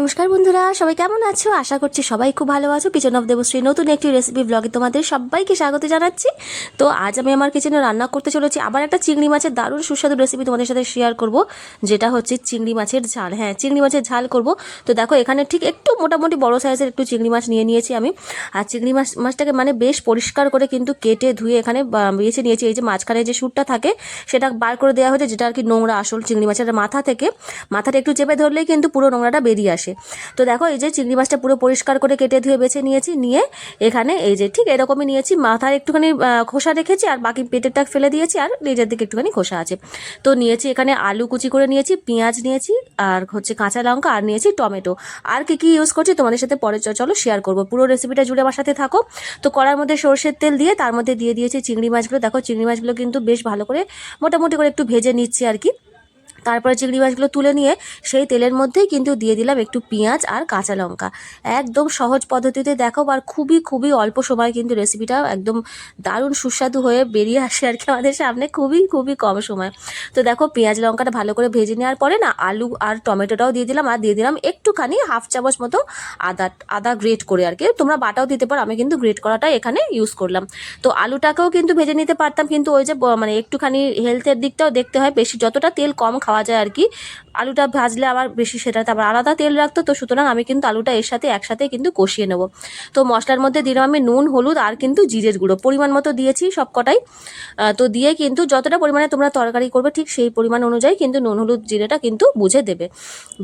নমস্কার বন্ধুরা, সবাই কেমন আছো? আশা করছি সবাই খুব ভালো আছো। কিচেন অফ দেবশ্রী নতুন একটি রেসিপি ব্লগে তোমাদের সবাইকে স্বাগত জানাচ্ছি। তো আজ আমি আমার কিচেনে রান্না করতে চলেছি। আবার একটা চিংড়ি মাছের দারুণ সুস্বাদু রেসিপি তোমাদের সাথে শেয়ার করব, যেটা হচ্ছে চিংড়ি মাছের ঝাল। হ্যাঁ চিংড়ি মাছের ঝাল করব। তো দেখো, এখানে ঠিক একটু মোটামুটি বড় সাইজের একটু চিংড়ি মাছ নিয়ে নিয়েছি আমি। আর চিংড়ি মাছ, মাছটাকে মানে বেশ পরিষ্কার করে কিন্তু কেটে ধুয়ে এখানে বেছে নিয়েছি। এই যে মাঝখানে যে সুরটা থাকে, সেটা বার করে দেওয়া হয়েছে, যেটা আর কি নোংরা আসল চিংড়ি মাছের মাথা থেকে। মাথাটা একটু চেপে ধরলেই কিন্তু পুরো নোংরাটা বেরিয়ে আসে। তো দেখো, এই যে চিংড়ি মাছটা পুরো পরিষ্কার করে কেটে ধুয়ে বেছে নিয়েছি, নিয়ে এখানে এই যে ঠিক এরকমই নিয়েছি। মাথার একটুখানি খোসা রেখেছি আর বাকি পেটেরটা ফেলে দিয়েছি আর নিজের দিকে একটুখানি খোসা আছে। তো নিয়েছি এখানে আলু কুচি করে নিয়েছি, পেঁয়াজ নিয়েছি আর হচ্ছে কাঁচা লঙ্কা আর নিয়েছি টমেটো। আর কি কি ইউজ করছি তোমাদের সাথে পরে চলো শেয়ার করব। পুরো রেসিপিটা জুড়ে আমার সাথে থাকো। তো কড়ার মধ্যে সর্ষের তেল দিয়ে তার মধ্যে দিয়ে দিয়েছি চিংড়ি মাছগুলো। দেখো, চিংড়ি মাছগুলো কিন্তু বেশ ভালো করে মোটামুটি করে একটু ভেজে নিচ্ছি আর কি। তারপরে চিংড়ি মাছগুলো তুলে নিয়ে সেই তেলের মধ্যেই কিন্তু দিয়ে দিলাম একটু পেঁয়াজ আর কাঁচা লঙ্কা। একদম সহজ পদ্ধতিতে দেখো আর খুবই খুবই অল্প সময় কিন্তু রেসিপিটা একদম দারুণ সুস্বাদু হয়ে বেরিয়ে আসে আর কি আমাদের সামনে, খুবই খুবই কম সময়। তো দেখো পেঁয়াজ লঙ্কাটা ভালো করে ভেজে নেওয়ার পরে না আলু আর টমেটোটাও দিয়ে দিলাম আর দিয়ে দিলাম একটুখানি হাফ চামচ মতো আদা আদা গ্রেট করে আর কি। তোমরা বাটাও দিতে পারো, আমি কিন্তু গ্রেট করাটা এখানে ইউজ করলাম। তো আলুটাকেও কিন্তু ভেজে নিতে পারতাম, কিন্তু ওই যে মানে একটুখানি হেলথের দিকটাও দেখতে হয়, বেশি যতটা তেল কম খাওয়া যায় আর কি। আলুটা ভাজলে আবার বেশি সেটাতে আবার আলাদা তেল রাখতো, তো সুতরাং আমি কিন্তু আলুটা এর সাথে একসাথে কিন্তু কষিয়ে নেব। তো মশলার মধ্যে দিলাম আমি নুন, হলুদ আর কিন্তু জিরের গুঁড়ো। পরিমাণ মতো দিয়েছি সব কটাই তো দিয়ে কিন্তু যতটা পরিমাণে তোমরা তরকারি করবে ঠিক সেই পরিমাণ অনুযায়ী কিন্তু নুন, হলুদ, জিরেটা কিন্তু বুঝে দেবে।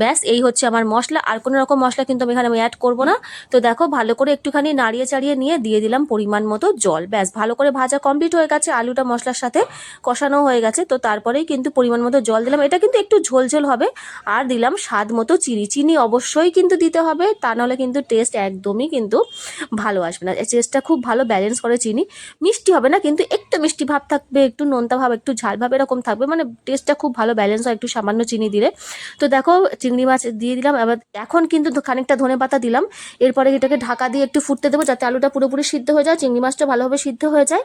ব্যাস, এই হচ্ছে আমার মশলা। আর কোনো রকম মশলা কিন্তু আমি এখানে আমি অ্যাড করব না। তো দেখো, ভালো করে একটুখানি নাড়িয়ে চাড়িয়ে নিয়ে দিয়ে দিলাম পরিমাণ মতো জল। ব্যাস, ভালো করে ভাজা কমপ্লিট হয়ে গেছে আলুটা মশলার সাথে। কষানো হয়ে গেছে। তো তারপরেই কিন্তু পরিমাণ মতো জল দিলাম। এটা কিন্তু একটু ঝোল ঝোল হবে। আর দিলাম স্বাদ মতো চিনি। চিনি অবশ্যই কিন্তু দিতে হবে, তা নাহলে কিন্তু টেস্ট একদমই কিন্তু ভালো আসবে না। টেস্টটা খুব ভালো ব্যালেন্স করে চিনি। মিষ্টি হবে না, কিন্তু একটু মিষ্টি ভাব থাকবে, একটু নোনতা ভাব, একটু ঝাল ভাব এরকম থাকবে মানে টেস্টটা খুব ভালো ব্যালেন্স হয়, একটু সামান্য চিনি দিলে। তো দেখো, চিংড়ি মাছ দিয়ে দিলাম, এবার এখন কিন্তু খানিকটা ধনে পাতা দিলাম। এরপরে এটাকে ঢাকা দিয়ে একটু ফুটতে দেবো, যাতে আলুটা পুরোপুরি সিদ্ধ হয়ে যায়, চিংড়ি মাছটা ভালোভাবে সিদ্ধ হয়ে যায়।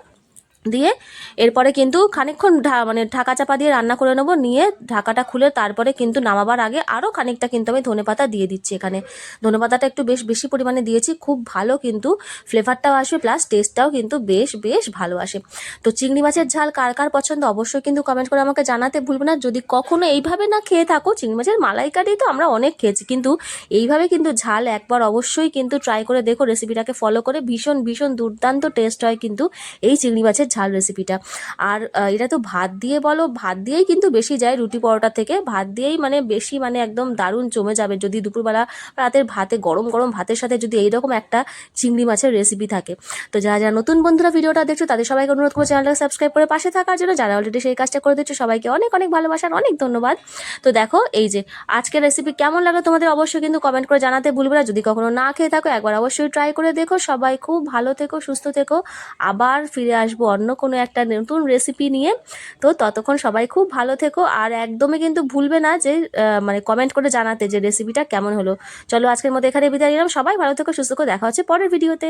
দিয়ে এরপরে কিন্তু খানিকক্ষণ মানে ঢাকা চাপা দিয়ে রান্না করে নেব। নিয়ে ঢাকাটা খুলে তারপরে কিন্তু নামাবার আগে আরও খানিকটা কিন্তু আমি ধনেপাতা দিয়ে দিচ্ছি এখানে। ধনেপাতাটা একটু বেশ, বেশি পরিমাণে দিয়েছি। খুব ভালো কিন্তু ফ্লেভারটাও আসবে প্লাস টেস্টটাও কিন্তু বেশ বেশ ভালো আসে। তো চিংড়ি মাছের ঝাল কার কার পছন্দ অবশ্যই কিন্তু কমেন্ট করে আমাকে জানাতে ভুলবে না। যদি কখনো এইভাবে না খেয়ে থাকো, চিংড়ি মাছের মালাইকারি তো আমরা অনেক খেয়েছি। কিন্তু এইভাবে কিন্তু ঝাল একবার অবশ্যই কিন্তু ট্রাই করে দেখো রেসিপিটাকে ফলো করে ভীষণ ভীষণ দুর্দান্ত টেস্ট হয় কিন্তু এই চিংড়ি মাছের ঝাল রেসিপিটা আর এটা তো ভাত দিয়ে বলো, ভাত দিয়েই কিন্তু বেশি যায় রুটি পরোটা থেকে। ভাত দিয়েই মানে বেশি মানে একদম দারুণ জমে যাবে। যদি দুপুরবেলা রাতের ভাতে, গরম গরম ভাতের সাথে যদি এইরকম একটা চিংড়ি মাছের রেসিপি থাকে। তো যারা যারা নতুন বন্ধুরা ভিডিওটা দেখছ, তাদের সবাইকে অনুরোধ করব চ্যানেলটাকে সাবস্ক্রাইব করে পাশে থাকার জন্য। যারা অলরেডি সেই কাজটা করে দিচ্ছ, সবাইকে অনেক অনেক ভালোবাসার অনেক ধন্যবাদ। তো দেখো, এই যে আজকের রেসিপি কেমন লাগল তোমাদের অবশ্যই কিন্তু কমেন্ট করে জানাতে ভুলবে না। যদি কখনো না খেয়ে থাকো, একবার অবশ্যই ট্রাই করে দেখো। সবাই খুব ভালো থেকো, সুস্থ থেকো। আবার ফিরে আসব অন্য কোনো একটা নতুন রেসিপি নিয়ে। তো ততক্ষণ সবাই খুব ভালো থেকো। আর একদমই কিন্তু ভুলবে না যে মানে কমেন্ট করে জানাতে যে রেসিপিটা কেমন হলো। চলো আজকের মতো এখানে বিদায় নিলাম। সবাই ভালো থেকো, সুস্থ দেখা হচ্ছে পরের ভিডিওতে